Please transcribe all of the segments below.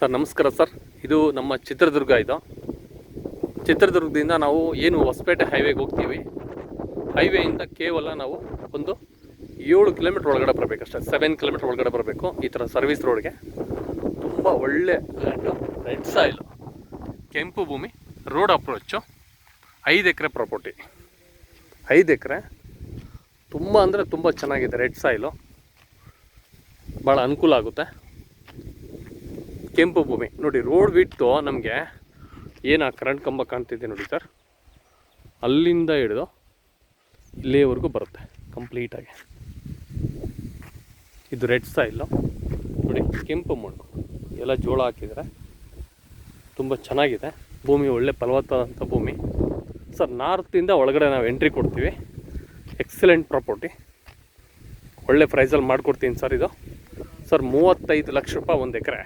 Sir, ನಮಸ್ಕಾರ sir. ಇದು ನಮ್ಮ ಚಿತ್ರದುರ್ಗ ಇದು. ಚಿತ್ರದುರ್ಗದಿಂದ ನಾವು ಏನು ಹೊಸಪೇಟೆ ಹೈವೇಗೆ ಹೋಗ್ತೀವಿ. ಹೈವೇಯಿಂದ ಕೇವಲ ನಾವು ಒಂದು ಏಳು ಕಿಲೋಮೀಟ್ರ್ ಒಳಗಡೆ ಬರಬೇಕಷ್ಟೇ. ಸೆವೆನ್ ಕಿಲೋಮೀಟ್ರ್ ಒಳಗಡೆ ಬರಬೇಕು ಈ ಥರ ಸರ್ವಿಸ್ ರೋಡ್ಗೆ ತುಂಬ ಒಳ್ಳೆ ಲ್ಯಾಂಡು ರೆಡ್ ಸಾಯಿಲು ಕೆಂಪು ಭೂಮಿ ರೋಡ್ ಅಪ್ರೋಚು ಐದು ಎಕರೆ ಪ್ರಾಪರ್ಟಿ ಐದು ಎಕರೆ ತುಂಬ ಅಂದರೆ ತುಂಬ ಚೆನ್ನಾಗಿದೆ ರೆಡ್ ಸಾಯಿಲು ಭಾಳ ಅನುಕೂಲ ಆಗುತ್ತೆ. ಕೆಂಪು ಭೂಮಿ. ನೋಡಿ ರೋಡ್ ಬಿಟ್ಟು ನಮಗೆ ಏನು ಆ ಕರೆಂಟ್ ಕಂಬ ಕಾಣ್ತಿದೆ ನೋಡಿ ಸರ್ ಅಲ್ಲಿಂದ ಹಿಡಿದು ಇಲ್ಲಿವರೆಗೂ ಬರುತ್ತೆ ಕಂಪ್ಲೀಟಾಗಿ ಇದು ರೆಡ್ ಸಾಯಿಲು ನೋಡಿ, ಕೆಂಪು ಮಣ್ಣು. ಎಲ್ಲ ಜೋಳ ಹಾಕಿದರೆ ತುಂಬ ಚೆನ್ನಾಗಿದೆ. ಭೂಮಿ ಒಳ್ಳೆ ಫಲವತ್ತಾದಂಥ ಭೂಮಿ. ಸರ್ ನಾರ್ತಿಂದ ಒಳಗಡೆ ನಾವು ಎಂಟ್ರಿ ಕೊಡ್ತೀವಿ. ಎಕ್ಸಲೆಂಟ್ ಪ್ರಾಪರ್ಟಿ ಒಳ್ಳೆ ಪ್ರೈಸಲ್ಲಿ ಮಾಡಿಕೊಡ್ತೀನಿ ಸರ್ ಇದು. ಸರ್ ಮೂವತ್ತೈದು ಲಕ್ಷ ರೂಪಾಯಿ ಒಂದು ಎಕರೆ.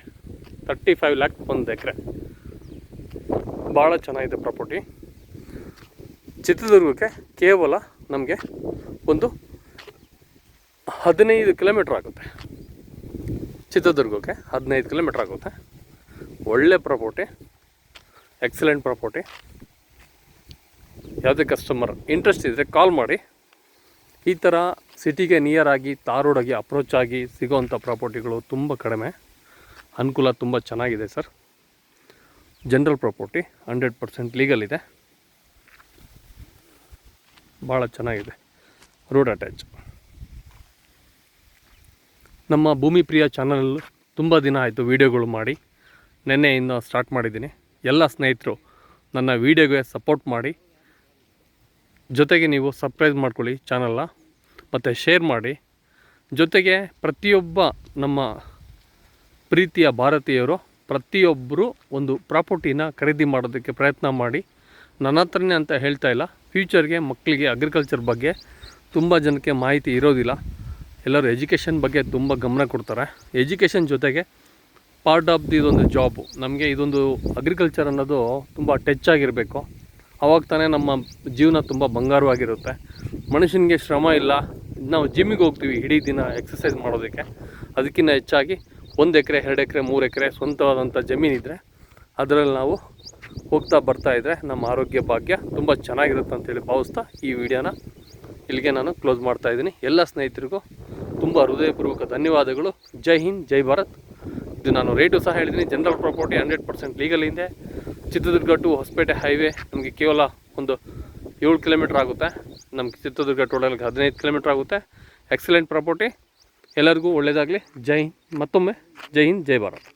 ತರ್ಟಿ ಫೈವ್ ಲ್ಯಾಕ್ ಒಂದು ಎಕರೆ. ಭಾಳ ಚೆನ್ನಾಗಿದೆ ಪ್ರಾಪರ್ಟಿ ಚಿತ್ರದುರ್ಗಕ್ಕೆ ಕೇವಲ ನಮಗೆ ಒಂದು ಹದಿನೈದು ಕಿಲೋಮೀಟ್ರ್ ಆಗುತ್ತೆ. ಚಿತ್ರದುರ್ಗಕ್ಕೆ ಹದಿನೈದು ಕಿಲೋಮೀಟ್ರ್ ಆಗುತ್ತೆ. ಒಳ್ಳೆ ಪ್ರಾಪರ್ಟಿ ಎಕ್ಸಲೆಂಟ್ ಪ್ರಾಪರ್ಟಿ ಯಾವುದೇ ಕಸ್ಟಮರ್ ಇಂಟ್ರೆಸ್ಟ್ ಇದ್ದರೆ ಕಾಲ್ ಮಾಡಿ. ಈ ಥರ ಸಿಟಿಗೆ ನಿಯರ್ ಆಗಿ ತಾರೋಡಾಗಿ ಅಪ್ರೋಚ್ ಆಗಿ ಸಿಗೋವಂಥ ಪ್ರಾಪರ್ಟಿಗಳು ತುಂಬ ಕಡಿಮೆ. ಅನುಕೂಲ ತುಂಬ ಚೆನ್ನಾಗಿದೆ sir. General property hundred percent legal ಇದೆ. ಭಾಳ ಚೆನ್ನಾಗಿದೆ. ರೋಡ್ ಅಟ್ಯಾಚ್ ನಮ್ಮ ಭೂಮಿ ಪ್ರಿಯ ಚಾನಲ್ ತುಂಬ ದಿನ ಆಯಿತು ವೀಡಿಯೋಗಳು ಮಾಡಿ. ನಿನ್ನೆಯಿಂದ ಸ್ಟಾರ್ಟ್ ಮಾಡಿದ್ದೀನಿ. ಎಲ್ಲ ಸ್ನೇಹಿತರು ನನ್ನ ವೀಡಿಯೋಗೆ ಸಪೋರ್ಟ್ ಮಾಡಿ. ಜೊತೆಗೆ ನೀವು ಸಬ್ಸ್ಕ್ರೈಬ್ ಮಾಡ್ಕೊಳ್ಳಿ ಚಾನಲ್ನ ಮತ್ತು ಶೇರ್ ಮಾಡಿ. ಜೊತೆಗೆ ಪ್ರತಿಯೊಬ್ಬ ನಮ್ಮ ಪ್ರೀತಿಯ ಭಾರತೀಯರು ಪ್ರತಿಯೊಬ್ಬರು ಒಂದು ಪ್ರಾಪರ್ಟಿನ ಖರೀದಿ ಮಾಡೋದಕ್ಕೆ ಪ್ರಯತ್ನ ಮಾಡಿ. ನನ್ನ ಹತ್ರನೇ ಅಂತ ಹೇಳ್ತಾ ಇಲ್ಲ. ಫ್ಯೂಚರ್ಗೆ ಮಕ್ಕಳಿಗೆ ಅಗ್ರಿಕಲ್ಚರ್ ಬಗ್ಗೆ ತುಂಬ ಜನಕ್ಕೆ ಮಾಹಿತಿ ಇರೋದಿಲ್ಲ. ಎಲ್ಲರೂ ಎಜುಕೇಷನ್ ಬಗ್ಗೆ ತುಂಬ ಗಮನ ಕೊಡ್ತಾರೆ. ಎಜುಕೇಷನ್ ಜೊತೆಗೆ ಪಾರ್ಟ್ ಆಫ್ ದಿ ಇದೊಂದು ಜಾಬು ನಮಗೆ ಇದೊಂದು ಅಗ್ರಿಕಲ್ಚರ್ ಅನ್ನೋದು ತುಂಬ ಟಚ್ ಆಗಿರಬೇಕು. ಅವಾಗ ತಾನೇ ನಮ್ಮ ಜೀವನ ತುಂಬ ಬಂಗಾರವಾಗಿರುತ್ತೆ ಮನುಷ್ಯನಿಗೆ ಶ್ರಮ ಇಲ್ಲ. ನಾವು ಜಿಮ್ಮಿಗೆ ಹೋಗ್ತೀವಿ. ಇಡೀ ದಿನ ಎಕ್ಸಸೈಸ್ ಮಾಡೋದಕ್ಕೆ. ಅದಕ್ಕಿಂತ ಹೆಚ್ಚಾಗಿ ಒಂದು ಎಕರೆ, ಎರಡು ಎಕರೆ, ಮೂರು ಎಕರೆ ಸ್ವಂತವಾದಂಥ ಜಮೀನಿದ್ರೆ ಅದರಲ್ಲಿ ನಾವು ಹೋಗ್ತಾ ಬರ್ತಾ ಇದ್ದರೆ ನಮ್ಮ ಆರೋಗ್ಯ ಭಾಗ್ಯ ತುಂಬ ಚೆನ್ನಾಗಿರುತ್ತೆ ಅಂತೇಳಿ ಭಾವಿಸ್ತಾ ಈ ವಿಡಿಯೋನ ಇಲ್ಲಿಗೆ ನಾನು ಕ್ಲೋಸ್ ಮಾಡ್ತಾ ಇದ್ದೀನಿ. ಎಲ್ಲ ಸ್ನೇಹಿತರಿಗೂ ತುಂಬ ಹೃದಯಪೂರ್ವಕ ಧನ್ಯವಾದಗಳು. ಜೈ ಹಿಂದ್, ಜೈ ಭಾರತ್. ಇದು ನಾನು ರೇಟು ಸಹ ಹೇಳಿದ್ದೀನಿ. General property hundred percent legal ಇದೆ. ಚಿತ್ರದುರ್ಗ ಟು ಹೊಸಪೇಟೆ ಹೈವೇ ನಮಗೆ ಕೇವಲ ಒಂದು ಏಳು ಕಿಲೋಮೀಟ್ರ್ ಆಗುತ್ತೆ. ನಮ್ಗೆ ಚಿತ್ರದುರ್ಗ ಟೋಟಲ್ಗೆ ಹದಿನೈದು ಕಿಲೋಮೀಟ್ರ್ ಆಗುತ್ತೆ. ಎಕ್ಸಲೆಂಟ್ ಪ್ರಾಪರ್ಟಿ ಎಲ್ಲರಿಗೂ ಒಳ್ಳೆಯದಾಗಲಿ ಜೈ ಮತ್ತೊಮ್ಮೆ. ಜೈ ಹಿಂದ್ ಜೈ ಭಾರತ್.